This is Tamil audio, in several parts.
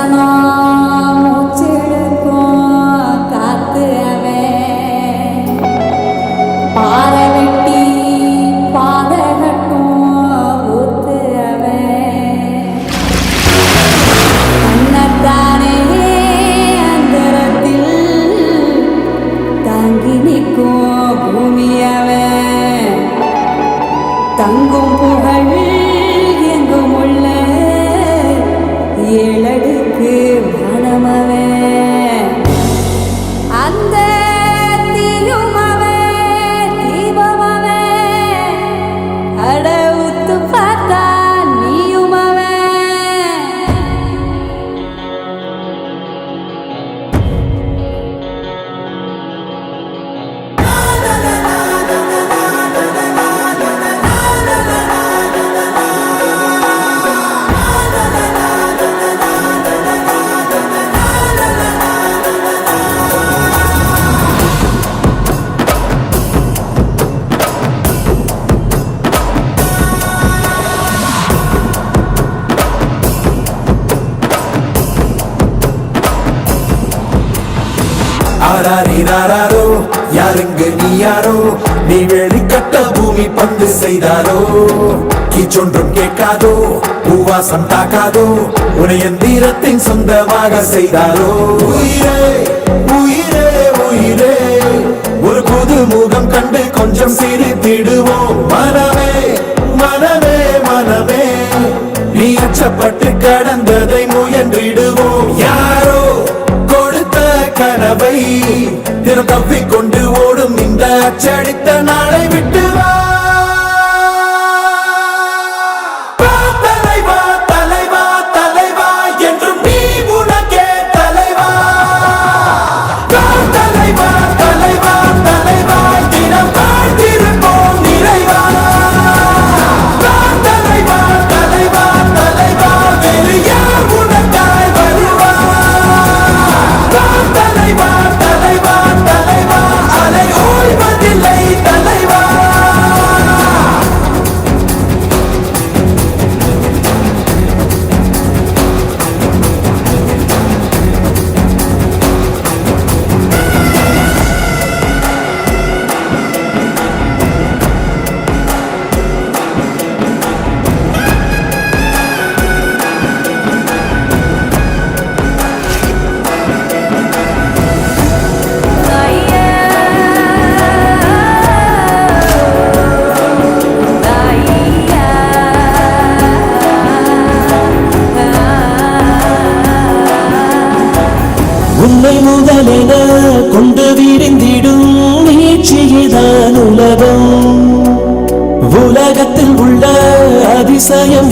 Sanaa. ஆராரிராரோ யாருங்க நீ யாரோ நீ வெளிக்கட்ட பூமி பந்து செய்தாரோ கீச்சொன்றும் கேட்காதோ? பூவாசம் தாக்காதோ? உனைய தீரத்தின் சொந்தமாக செய்தாரோ உயிரே உயிரே உயிரே. ஒரு புது முகம் கண்டு கொஞ்சம் சிரித்திடுவோம். மனமே மனமே மனமே. நீ அச்சப்பட்டு கடந்ததை முயன்றிடுவோம். யாரோ கனவை தினம் தப்பிக்கொண்டு ஓடும் இந்த அச்சடித்த நாளை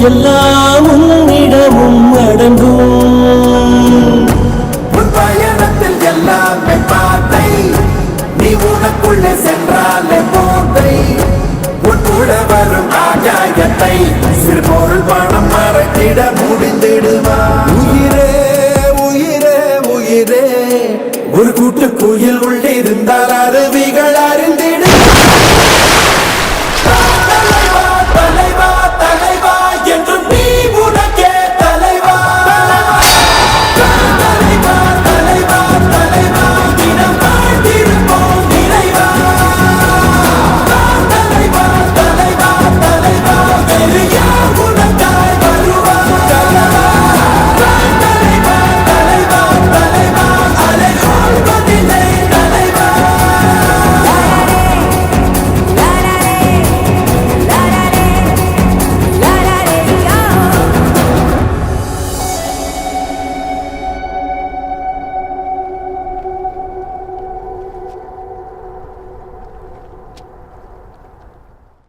எல்லாம் உன்னிடமும் அடங்கும். பயணத்தில் எல்லாமே பாதை நீ உனக்குள்ளே சென்றாலே போதை. உன் கூட வரும் ஆகாயத்தை சிறு பொருள் பணம் மறைத்திட முடிந்திடுவா உயிரே உயிரே உயிரே. ஒரு கூட்டு குயில் உள்ளிருந்தால் அருவிகள்